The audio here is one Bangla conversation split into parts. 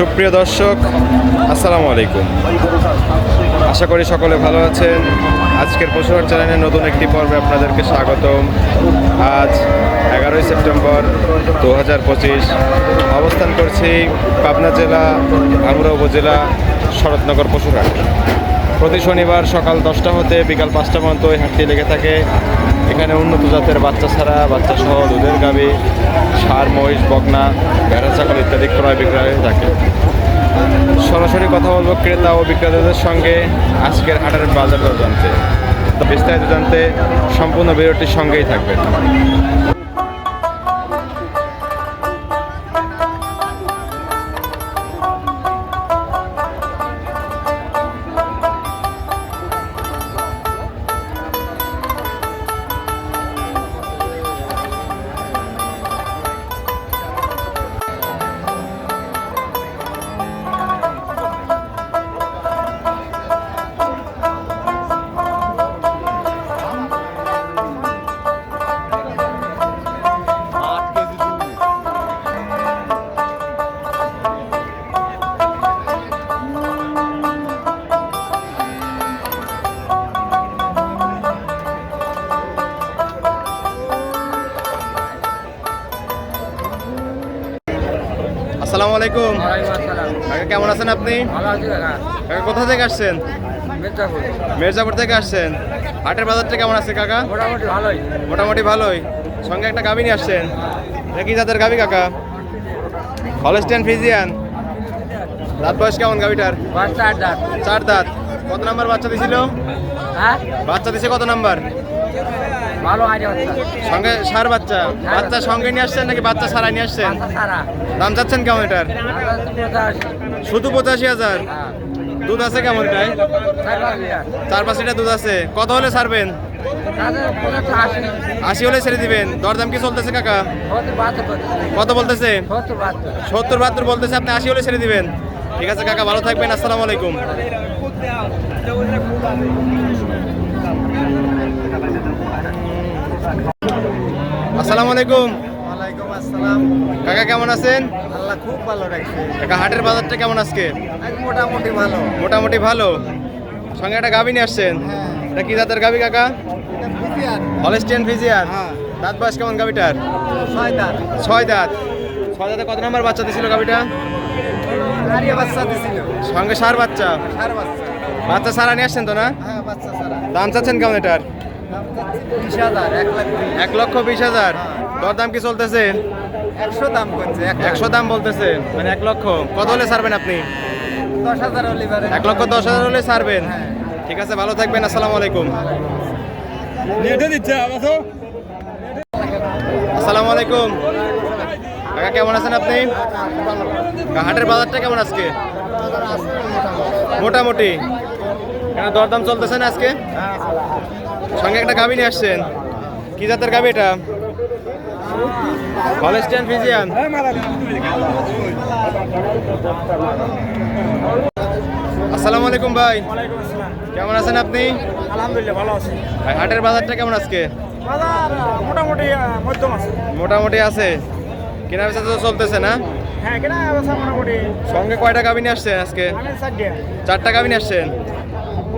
সুপ্রিয় দর্শক, আসসালামু আলাইকুম। আশা করি সকলে ভালো আছেন। আজকের পশুহাট চ্যানেলের নতুন একটি পর্বে আপনাদেরকে স্বাগতম। আজ এগারোই সেপ্টেম্বর দু হাজার পঁচিশ। অবস্থান করছি পাবনা জেলা ভাঙুড়া উপজেলা, শরৎনগর পশুহাট। প্রতি শনিবার সকাল দশটা হতে বিকাল পাঁচটা পর্যন্ত এই হাটটি লেগে থাকে। এখানে উন্নত জাতের বাচ্চা ছাড়া বাচ্চা সহ দুধের গাবি সার, মহিষ বগনা ভেড়া, ছাগল ইত্যাদি ক্রয় বিক্রয় হয়ে থাকে। সরাসরি কথা বলব ক্রেতা ও বিক্রেতাদের সঙ্গে আজকের হাটের বাজার জানতে বিস্তারিত জানতে সম্পূর্ণ ভিডিওটির সঙ্গেই থাকবেন। কাকা কেমন আছেন আপনি? কাকা কোথা থেকে আসছেন? মির্জাপুর। থেকে আসছেন। হাটের বাজারটা কেমন আছে কাকা? মোটামুটি ভালোই। মোটামুটি ভালোই। সঙ্গে একটা গাভী নিয়ে আসছেন। এটা কি জাতের গাভী কাকা? হলস্টেন ফিজিয়ান দাঁত বয়স কেমন গাভীটার? বাচ্চা দাঁত। চার দাঁত। কত নাম্বার বাচ্চা দিছিল? হ্যাঁ? বাচ্চা দিছে কত নাম্বার? ভালো আজ সঙ্গে সার বাচ্চা। বাচ্চা সঙ্গে নিয়ে আসছেন নাকি বাচ্চা সারা নিয়ে আসছেন? দাম চাচ্ছেন কেমন এটার? শুধু পঁচাশি হাজার। হ্যাঁ। দুধ আছে কেমন এটায়? চার পাঁচ লিটার দুধ আছে। কত হলে ছাড়বেন আশি হলে ছেড়ে দিবেন। দরদাম কি চলতেছে কাকা? কত বলতেছে? সত্তর বাহাত্তর বলতেছে আপনি আশি হলে ছেড়ে দিবেন। ঠিক আছে কাকা ভালো থাকবেন। আসসালামু আলাইকুম। আসসালামু আলাইকুম। ওয়ালাইকুম আসসালাম। কাকা কেমন আছেন? আল্লাহ খুব ভালো রাখছে। কাকা হাটের বাজারটা কেমন আজকে? মোটামুটি ভালো। মোটামুটি ভালো। সঙ্গে একটা গাভী নিয়ে আসছেন। হ্যাঁ। এটা কি জাতের গাভী কাকা? Holstein Friesian. হ্যাঁ। দাঁত বয়স কেমন গাভীটার? ছয় দাঁত। ছয় দাঁত। ছয় দাঁতে কত নম্বর বাচ্চা দিছিল গাভীটা? বাচ্চা দিছিল। সঙ্গে সার বাচ্চা। সার বাচ্চা। বাচ্চা সারা নিয়ে আসছেন তো না? হ্যাঁ বাচ্চা সারা। দাম চাচ্ছেন কেমন এটার দাম চাচ্ছি বিশ হাজার এক লক্ষ বিশ হাজার। দর দাম কি চলতেছে? একশো দাম করছে একশো দাম বলতেছে মানে এক লক্ষ। কত হলে ছাড়বেন আপনি? দশ হাজার অলিভারে এক লক্ষ দশ হাজার হলে ছাড়বেন। হ্যাঁ। ঠিক আছে ভালো থাকবেন আসসালামু আলাইকুম। আসসালামু আলাইকুম। কাকা কেমন আছেন আপনি? হাটের বাজারটা কেমন আজকে? মোটামুটি। কেন দরদাম চলতেছে না আজকে? সঙ্গে একটা গাবি নিয়ে আসছেন। কি জাতের গাবি এটা? Holstein Friesian. আসসালামু আলাইকুম ভাই। কেমন আছেন আপনি? আলহামদুলিল্লাহ ভালো আছে। ভাই, হাটের বাজারটা কেমন আজকে? বাজার মোটামুটি মধ্যম আছে। মোটামুটি আছে। কেনা বেচা তো চলতেছে না? হ্যাঁ কেনা অবস্থা মোটামুটি। সঙ্গে কয়টা গাবি নিয়ে আসছেন আজকে? চারটা। গাবি নিয়ে আসছেন।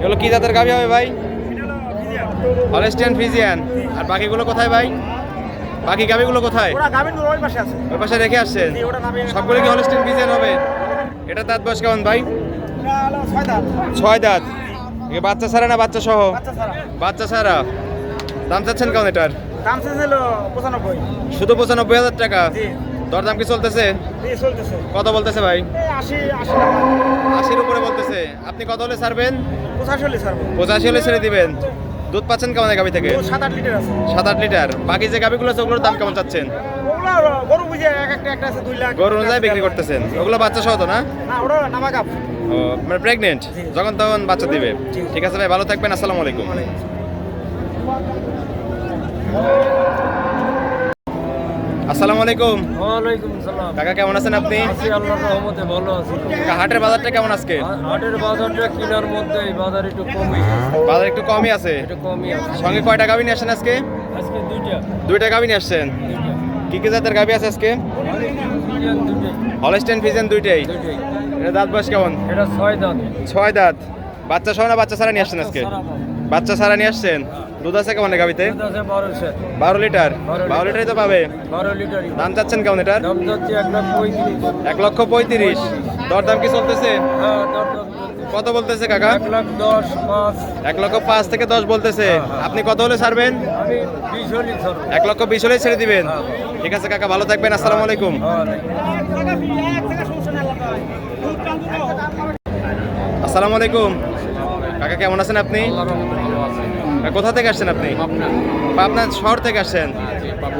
এগুলো কি জাতের গাবি হবে ভাই? Holstein Friesian. আর বাকিগুলো কোথায় ভাই? বাকি গাবিগুলো কোথায়? ওরা গাবিন ওই পাশে আছে। ওই পাশে রেখে নামিয়ে- সবগুলো কি হলেস্টিয়ান ফিজিয়ান হবে? এটা দাঁত বয়স কেমন ভাই? ছয় দাঁত। ছয় দাঁত। এ বাচ্চা ছাড়া না বাচ্চা সহ? বাচ্চা ছাড়া। দাম চাচ্ছেন কেমন এটার? দাম ছিল পঁচানব্বই। শুধু পঁচানব্বই হাজার টাকা? জি। দরদাম কি চলতেছে? কত বলতেছে ভাই? আশির উপরে বলতেছে। আপনি কত হলে ছাড়বেন? পঁচাশি হলে ছাড়বো। পঁচাশি হলে ছেড়ে দিবেন। দুধ পাচ্ছেন কেমন গাভি গাবি থেকে সাত আট লিটার আছে। সাত আট লিটার। বাকি যে গাভিগুলো আছে ওগুলোর দাম কেমন চাচ্ছেন? গরু বুঝে এক একটা একটা আছে দুই লাখ। গরু অনুযায়ী বিক্রি করতেছেন। ওগুলো বাচ্চা সহ তো না? না ওটা নামা কাপ মানে প্রেগনেন্ট যখন তখন বাচ্চা দিবে। ঠিক আছে ভাই ভালো থাকবেন আসসালামু আলাইকুম। আসসালামু আলাইকুম। ওয়ালাইকুম সালাম। কাকা কেমন আছেন আপনি? আছি আল্লাহর রহমতে ভালো আছি। হাটের বাজারটা কেমন আজকে? হাটের বাজারটা কিনার মধ্যে এই বাজার একটু কমই বাজার একটু কমই আছে? একটু কমই আছে। সঙ্গে কয়টা গাবি নিয়ে আসছেন আজকে? আজকে দুইটা। দুইটা গাবি নিয়ে আসছেন? কি কি জাতের গাবি আছে আজকে? হলস্টেন ফিজেন দুইটাই। এটা দাঁত বয়স কেমন? এটা ছয় দাঁত। ছয় দাঁত। বাচ্চা সহ না বাচ্চা ছাড়া নিয়ে আসছেন আজকে? বাচ্চা ছাড়া নিয়ে আসছেন? দুধ আছে কেমন গাবিতে? বারো লিটার। বারো লিটারই তো পাবে। দাম চাচ্ছেন কেমন এটার? এক লক্ষ পঁয়ত্রিশ। দর দাম কি চলতেছে? হ্যাঁ চলছে। কত বলতেছে কাকা? এক লক্ষ পাঁচ থেকে দশ বলতেছে। হ্যাঁ, হ্যাঁ। আপনি কত হলে ছাড়বেন? হলি এক লক্ষ বিশ হলেই ছেড়ে দিবেন। ঠিক আছে কাকা ভালো থাকবেন। আসসালামু আলাইকুম। আসসালামু আলাইকুম। কাকা কেমন আছেন আপনি? কোথা থেকে আসছেন আপনি? আপনার শহর থেকে আসছেন?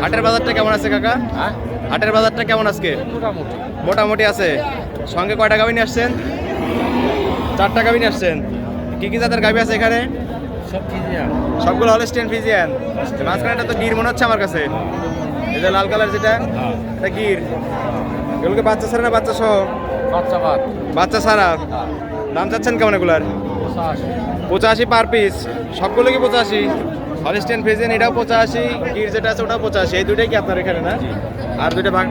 হাটের বাজারটা কেমন আছে কাকা? হাটের বাজারটা কেমন আজকে? মোটামুটি। আছে। সঙ্গে কয়টা গাভি নিয়ে আসছেন? চারটা গাভি নিয়ে আসছেন। কি কি জাতের গাভি আছে এখানে? সবগুলো হলস্টেন ফিজিয়ান মাঝখানেটা তো গির মনে হচ্ছে আমার কাছে। এটা লাল কালার যেটা এটা গির। এগুলোকে বাচ্চা ছাড়া না বাচ্চা সহ? বাচ্চা বাচ্চা ছাড়া? দাম চাচ্ছেন কেমন এগুলার? পঁচাশি পার পিস সবগুলো কি পঁচাশি। হলিস্টেন ফ্রিজেন এটাও পঁচাশি গির যেটা আছে ওটাও পঁচাশি। এই দুইটাই কি আপনার এখানে না? আর দুইটা ভাগ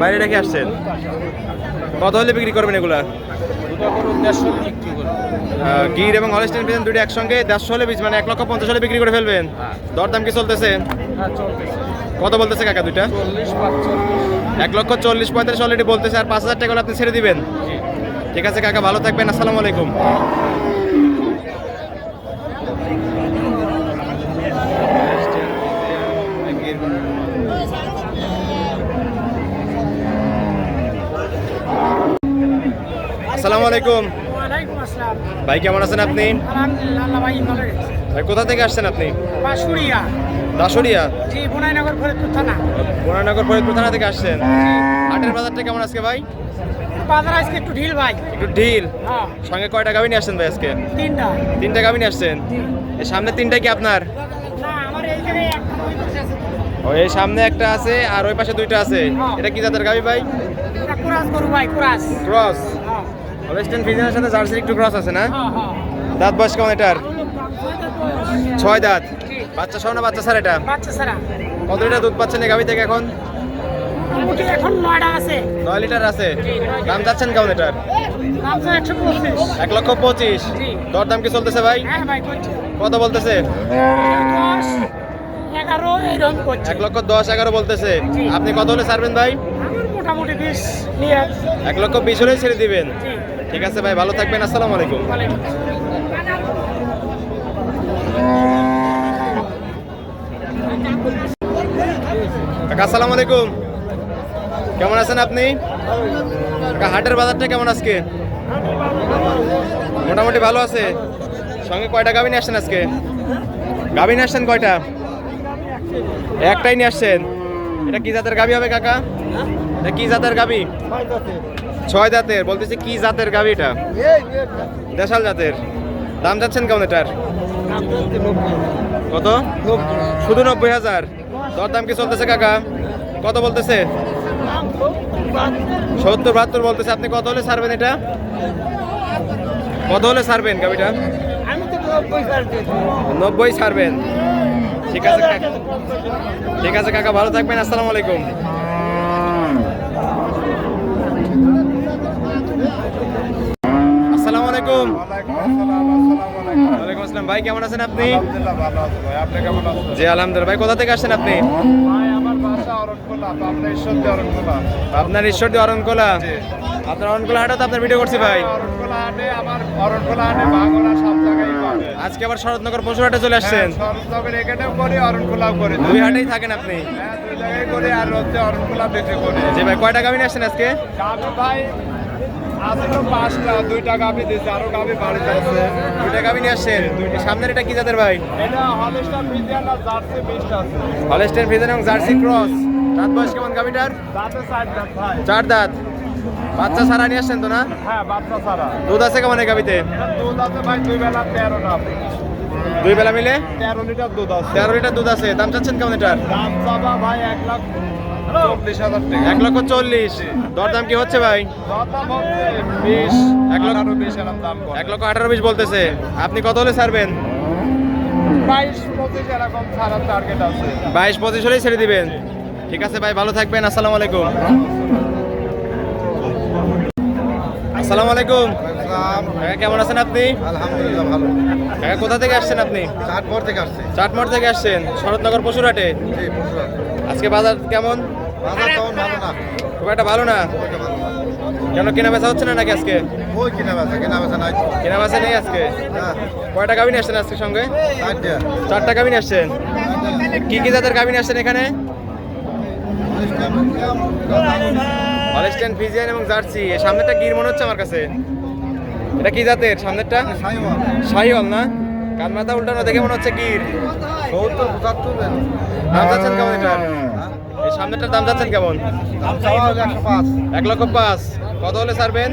বাইরে রেখে আসছেন? কত হলে বিক্রি করবেন এগুলা? দুটো গির এবং হলিস্টেন ফ্রিজেন দুইটা একসঙ্গে দেড়শো হলে বীজ মানে এক লক্ষ পঞ্চাশ হলে বিক্রি করে ফেলবেন। দরদাম কি চলতেছে? কত বলতেছে কাকা দুইটা? এক লক্ষ চল্লিশ পঁয়তাল্লিশ অলরেডি বলতেছে, আর পাঁচ হাজার টাকা আপনি ছেড়ে দিবেন। ঠিক আছে কাকা, ভালো থাকবেন, আসসালামু আলাইকুম। আসসালামু আলাইকুম। ভাই কেমন আছেন আপনি? ভাই কোথা থেকে আসছেন আপনি? দাসরিয়া বুনাইনগর ফরিদপুর থানা। বোনানগর ফরিদপুর থানা থেকে আসছেন। হাটের বাজারটা কেমন আজকে ভাই? বাজার আজকে একটু ঢিল ভাই। একটু ঢিল? হ্যাঁ। সঙ্গে কয়টা গাভি নিয়ে আসছেন ভাই আজকে? তিনটা। তিনটা গাভি নিয়ে আসছেন? এই সামনে তিনটা কি আপনার? না আমার এই সামনে একটা আছে আর ওই পাশে দুইটা আছে। হ্যাঁ। এটা কি জাতের গাভি ভাই? কুরাস গরু ভাই কুরাস। ক্রস। ওয়েস্টার্ন ফিজিয়ানের সাথে জার্সির একটু ক্রস আছে না? দাঁত বয়স কেমন এটার? ছয় দাঁত। বাচ্চা সহ না বাচ্চা স্যার এটা? কত লিটার দুধ পাচ্ছেন এই গাভি থেকে এখন এখন নয়টা আছে। নয় লিটার আছে। দাম যাচ্ছেন কেমন এটার? এক লক্ষ পঁচিশ। দর দাম কি চলতেছে ভাই? হ্যাঁ কত বলতেছে? এক লক্ষ দশ এগারো বলতেছে। আপনি কত হলে ছাড়বেন ভাই? মোটামুটি বিশ এক লক্ষ বিশ হলেই ছেড়ে দিবেন। ঠিক আছে ভাই, ভালো থাকবেন, আসসালামু আলাইকুম। কাকা, আসসালামু আলাইকুম। কেমন আছেন আপনি? কাকা, হাটের বাজারটা কেমন আজকে? মোটামুটি ভালো আছে? সঙ্গে কয়টা গাভি নিয়ে আসছেন আজকে? গাভি নিয়ে আসছেন কয়টা? একটাই নিয়ে আসছেন। এটা কি জাতের গাভি হবে, কাকা? এটা কি জাতের গাভি? ছয় জাতের, বলতেছি কি জাতের এটা দেশাল জাতের। দাম যাচ্ছেন কেমন এটার? কত? শুধু নব্বই হাজার। দর দাম কি চলতেছে কাকা? কত বলতেছে? সত্তর, বাহাত্তর বলতেছে। আপনি কত হলে ছাড়বেন এটা? কত হলে ছাড়বেন গাবিটা নব্বই ছাড়বেন। ঠিক আছে ঠিক আছে, কাকা, ভালো থাকবেন। আসসালামু আলাইকুম আসসালামু আলাইকুম। ওয়ালাইকুম আসসালাম ভাই কেমন আছেন আপনি? জি আলহামদুলিল্লাহ। ভাই কোথা থেকে আসছেন আপনি? আপনার ঈশ্বরদী অরণকোলা। আপনার অরণকোলা? হাটে তো আপনার ভিডিও করছি ভাই। আজকে আবার শরৎনগর পশু হাটে চলে আসছেন? দুই হাটেই থাকেন আপনি? জি ভাই কয়টা গাভি নিয়ে আসছেন আজকে? দুইটা গাভি দিয়েছে আরও বাড়িতে আছে দুইটা গাভি নিয়ে আসছেন? সামনের এটা কি জাতের ভাই? এটা হলস্টার আর জার্সি মিক্সড আছে। হলস্টেন ফ্রিজেন এবং জার্সি ক্রস। দাঁত বয়স কেমন দাঁতে দাঁত ভাই। চার দাঁত। বাচ্চা সারা নিয়ে আসছেন তো না? হ্যাঁ বাচ্চা ছাড়া। দুধ আছে কেমন এই গাভিতে দুধ আছে ভাই দুই বেলা তেরো না দুই বেলা মিলে? তেরো লিটার দুধ আছে। তেরো লিটার দুধ আছে। দাম চাচ্ছেন কেমন এটার? দাম চাবা ভাই এক লাখ এক লক্ষ চল্লিশ। দর দাম কি হচ্ছে ভাই? বিশ। এক লক্ষ- আঠারো বিশ এরকম দাম এক লক্ষ আঠারো বিশ বলতেছে। আপনি কত হলে ছাড়বেন? বাইশ পঁচিশ হলেই ছেড়ে দিবেন। ঠিক আছে ভাই ভালো থাকবেন। আসসালামু আলাইকুম। আসসালামু আলাইকুম। কাকা কেমন আছেন আপনি? আলহামদুলিল্লাহ ভালো। কাকা কোথা থেকে আসছেন আপনি? চাটমোড় থেকে আসছে। চাটমার থেকে আসছেন। শরৎনগর পশুরহাটে। আজকে বাজার কেমন? খুব একটা ভালো না। কেন কেনা বেচা হচ্ছে না নাকি আজকে? ওই কিনা বেচা কিনা বেচা নাই। কেনা বেচা নেই আজকে? হ্যাঁ কয়টা গাভিন আসছেন আজকে সঙ্গে? চারটা। গাভিন আসছেন? কি কি জাতের গাভিন আসছেন এখানে? হলস্টেন ফিজিয়ান এবং জার্সি। এই সামনেরটা গির মনে হচ্ছে আমার কাছে। এটা কি জাতের সামনেরটা। শাহিওয়াল না? কান মাথা উল্টানো দেখে মনে হচ্ছে গির। সত্তর পঁচাত্তর। দাম যাচ্ছেন কেমন এটার? এই সামনেরটার দাম যাচ্ছেন কেমন? এক লক্ষ পাঁচ। কত হলে ছাড়বেন।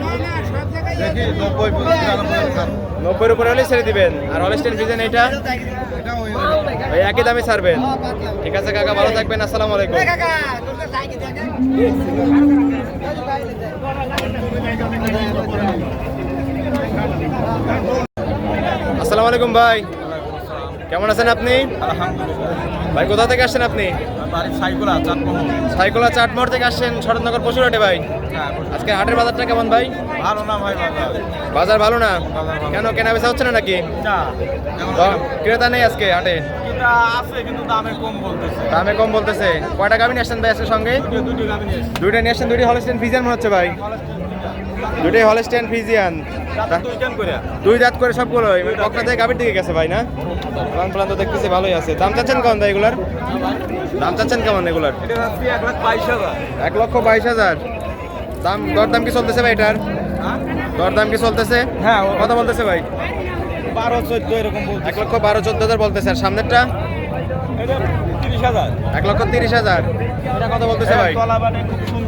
নব্বইয়ের উপরে হলে ছেড়ে দিবেন। আর হলস্টেন এইটা? এটা ওই একই দামে ছাড়বেন। ঠিক আছে, কাকা, ভালো থাকবেন। আসসালামু আলাইকুম। আসসালামু আলাইকুম ভাই। কেমন আছেন আপনি? ভাই কোথা থেকে আসছেন আপনি? সাইকুলা চাটমোহর থেকে আসছেন শরৎনগর পশুরহাটে ভাই। আজকে হাটের বাজারটা কেমন ভাই? ভালো না ভাই বাজার। ভালো না? কেন কেনা বেচা হচ্ছে না নাকি? ক্রেতা নেই আজকে হাটে? দামে কম বলতেছে। কয়টা গাভি নিয়ে আসছেন ভাই আজকে সঙ্গে। দুইটা নিয়ে আসছেন দুইটি হলস্টেন ফিজিয়ান মনে হচ্ছে ভাই। দুইটাই হলস্টেন ফিজিয়ান। দুই দাঁত করে সবগুলো পকটা থেকে গাভীর দিকে গেছে ভাই না? প্লান প্লান তো দেখতেছি ভালোই আছে। দাম চাচ্ছেন কেমন ভাই এগুলার? দাম চাচ্ছেন কেমন এগুলার? এক লক্ষ বাইশ হাজার। দাম দরদাম কি চলতেছে ভাই এটার? দরদাম কি চলতেছে? হ্যাঁ, কত বলতেছে ভাই? বারো চোদ্দ এরকম এক লক্ষ বারো চোদ্দ হাজার বলতেছে। আর সামনেরটা? তিরিশ হাজার। এক লক্ষ তিরিশ হাজার। এটা কত বলতেছে ভাই?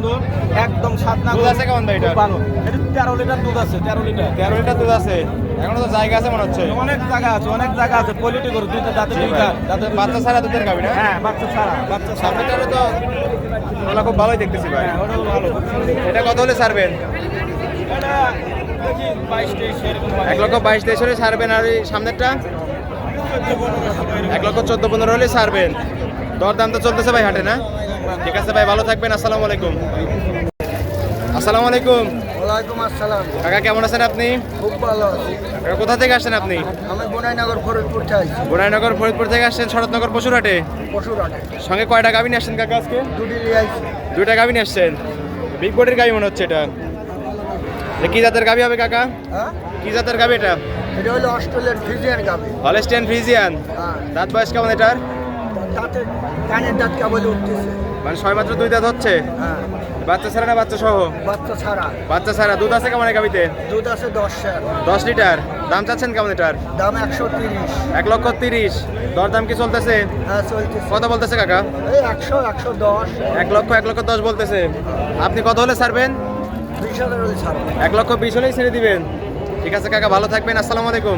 সুন্দর একদম সাত না দুধ আছে কেমন ভাই এটার? ভালো এটা তেরো লিটার দুধ আছে তেরো লিটার। তেরো লিটার দুধ আছে। এখনও তো জায়গা আছে মনে হচ্ছে। অনেক জায়গা আছে অনেক জায়গা আছে। কোয়ালিটি করে দুইটা দাঁতে জি দুই ভাই। দাঁত বাচ্চা ছাড়া দুধের গাভী না? হ্যাঁ বাচ্চা ছাড়া বাচ্চা ছাড়া। সামনেটারও তো ওগুলো খুব ভালোই দেখতেছি ভাই। হ্যাঁ ভালো। এটা কত হলে ছাড়বেন? এটা এক লক্ষ বাইশ তেইশ হলে ছাড়বেন আর এই সামনেরটা? এক লক্ষ চোদ্দ পনেরো হলে ছাড়বেন। দর দাম তো চলতেছে ভাই হাটে না? ঠিক আছে ভাই ভালো থাকবেন আসসালামু আলাইকুম। আসসালামু আলাইকুম। ওয়ালাইকুম আসসালাম। কাকা কেমন আছেন আপনি? খুব ভালো আছি। কোথা থেকে আসছেন আপনি? আমি বোনাইনগর ফরিদপুর চাই গোড়াইনগর ফরিদপুর থেকে আসছেন শরৎনগর পশুরহাটে? পশুরাটে সঙ্গে কয়টা গাভী নিয়ে আসছেন কাকা আজকে? দুটি নিয়ে আইছি দুইটা গাভী নিয়ে আসছেন। বিগ বডির গাভী মনে হচ্ছে এটা। কি জাতের গাভী হবে কাকা? হ্যাঁ? কি জাতের গাভী এটা? এটা হলো অস্ট্রেলিয়ার ফিজিয়ান গাবি হলস্টেন ফ্রিজিয়ান হ্যাঁ। দাঁত বয়স কেমন এটার? তাতে কানের দাঁত কেবল উঠতেছে? মানে ছয় মাত্র দুই দাঁত হচ্ছে? হ্যাঁ। বাচ্চা ছাড়া না বাচ্চা সহ? বাচ্চা ছাড়া। বাচ্চা ছাড়া। দুধ আছে কেমন গাভীতে? দুধ আছে দশ দশ লিটার। দাম চাচ্ছেন কেমন এটার? দাম একশো তিরিশ। এক লক্ষ তিরিশ। দরদাম কি চলতেছে? হ্যাঁ কত বলতেছে কাকা? একশো একশো দশ। এক লক্ষ এক লক্ষ দশ বলতেছে। আপনি কত হলে ছাড়বেন? এক লক্ষ বিশ হলেই ছেড়ে দিবেন। ঠিক আছে কাকা ভালো থাকবেন। আসসালামু আলাইকুম।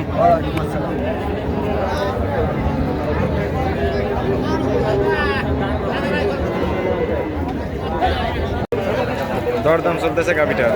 দরদাম চলতেছে গাভিটার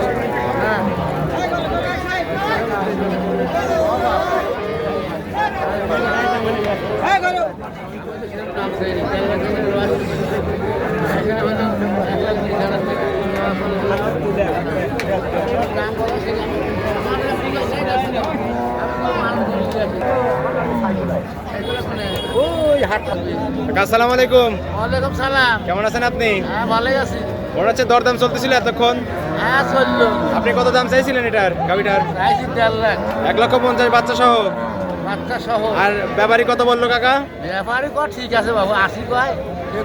কাকা আসসালামু আলাইকুম। ওয়ালাইকুম সালাম। কেমন আছেন আপনি? হ্যাঁ ভালোই আছি। মনে হচ্ছে দরদাম চলতেছিল এতক্ষণ। হ্যাঁ আপনি কত দাম চাইছিলেন এটার লাখ। এক লক্ষ পঞ্চাশ বাচ্চা সহ। বাচ্চা সহ আর ব্যাপারী কত বলল কাকা? ব্যাপারই কর ঠিক আছে বাবু আশি কয়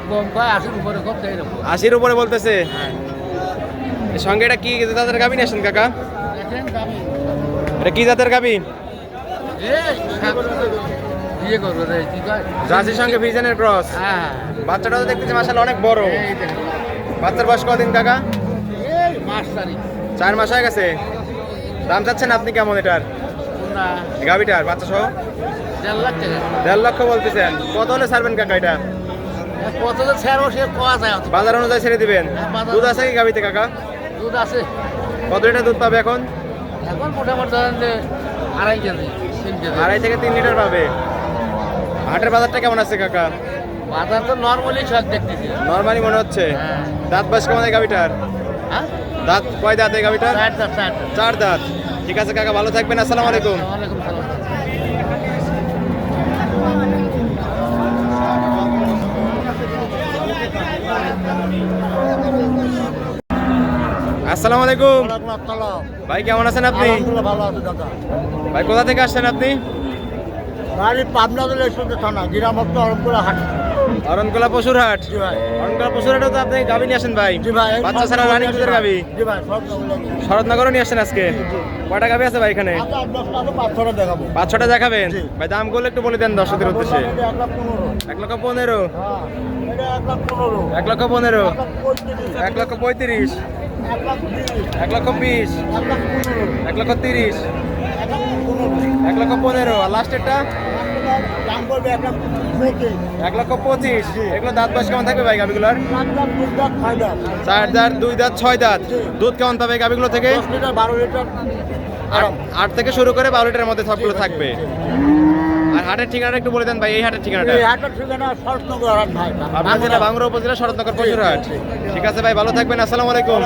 কম কয় আশির উপরে কম রকম আশির উপরে বলতেছে? সঙ্গে এটা কি জাতের গাভী নিয়েছেন কাকা? এটা কি জাতের এ ইয়ে জার্সির সঙ্গে ভিজনের ক্রস। হ্যাঁ। বাচ্চাটা তো দেখতেছি মাসাল অনেক বড়। বাচ্চার বয়স কদিন কাকা? চার মাস হয়ে গেছে। দাম চাচ্ছেন আপনি কেমন এটার? গাভীটার বাচ্চা সহ দেড় লক্ষ বলতেছেন। কত হলে ছাড়বেন কাকা এটা? বাজার অনুযায়ী ছেড়ে দিবেন। হ্যাঁ, দুধ আছে কি গাভীতে কাকা? দুধ আছে। কত লিটার দুধ পাবে এখন? এখন মোটামুটি আড়াই কেজি। আড়াই থেকে তিন লিটার পাবে। হাটের বাজারটা কেমন আছে কাকা? বাজার তো নর্মালি সব দেখতেছি। নর্মালি মনে হচ্ছে। হ্যাঁ। দাঁত বয়স কেমন এই গাভীটার? হ্যাঁ? দাঁত কয় দাঁত এই গাভিটার? চার দাঁত চার দাঁত। চার দাঁত। ঠিক আছে কাকা ভালো থাকবেন আসসালামু আলাইকুম। আসসালামু। আলাইকুম। ভাই কেমন আছেন আপনি? ভালো দাদা। ভাই কোথা থেকে আসছেন আপনি? বাড়ি পাবনা শুনতে থানা গিরামত্ত অরমপুরা হাট। অরণকোলা পশুর হাট জি পশুর তো আপনি গাভি নিয়ে আসেন ভাই। জি ভাই বাচ্চা ছাড়া রানিং দুধের গাভি। শরৎনগরও নিয়ে আসছেন আজকে। কয়টা গাভি আছে ভাই এখানে? আচ্ছা পাঁচ ছটা দেখাবেন। ভাই দামগুলো একটু বলে দেন দর্শকদের উদ্দেশ্যে। এক লক্ষ পনেরো। হ্যাঁ এক পনেরো। এক লক্ষ পনেরো। এক লক্ষ পঁয়ত্রিশ। এক লক্ষ বিশ। এক লক্ষ তিরিশ। এক লক্ষ পনেরো। আর লাস্টেরটা দাম এক লাখ পঁচিশ। এক লক্ষ পঁচিশ। এগুলো দাঁত বয়স কেমন থাকবে ভাই গাভিগুলোর চার দাঁত দুই দাঁত ছয় দাঁত। দুধ কেমন পাবে গাভিগুলো থেকে? বারো লিটার। আট- থেকে শুরু করে বারো লিটারের মধ্যে সবগুলো থাকবে। আর হাটের ঠিকানাটা একটু বলে দেন ভাই এই হাটের ঠিকানাটা। এই হাটের ঠিকানা শরৎনগর হাট ভাই। আপনার জেলা বাংলা উপজেলা শরৎনগর পশুর হাট। ঠিক আছে ভাই ভালো থাকবেন আসসালামু আলাইকুম।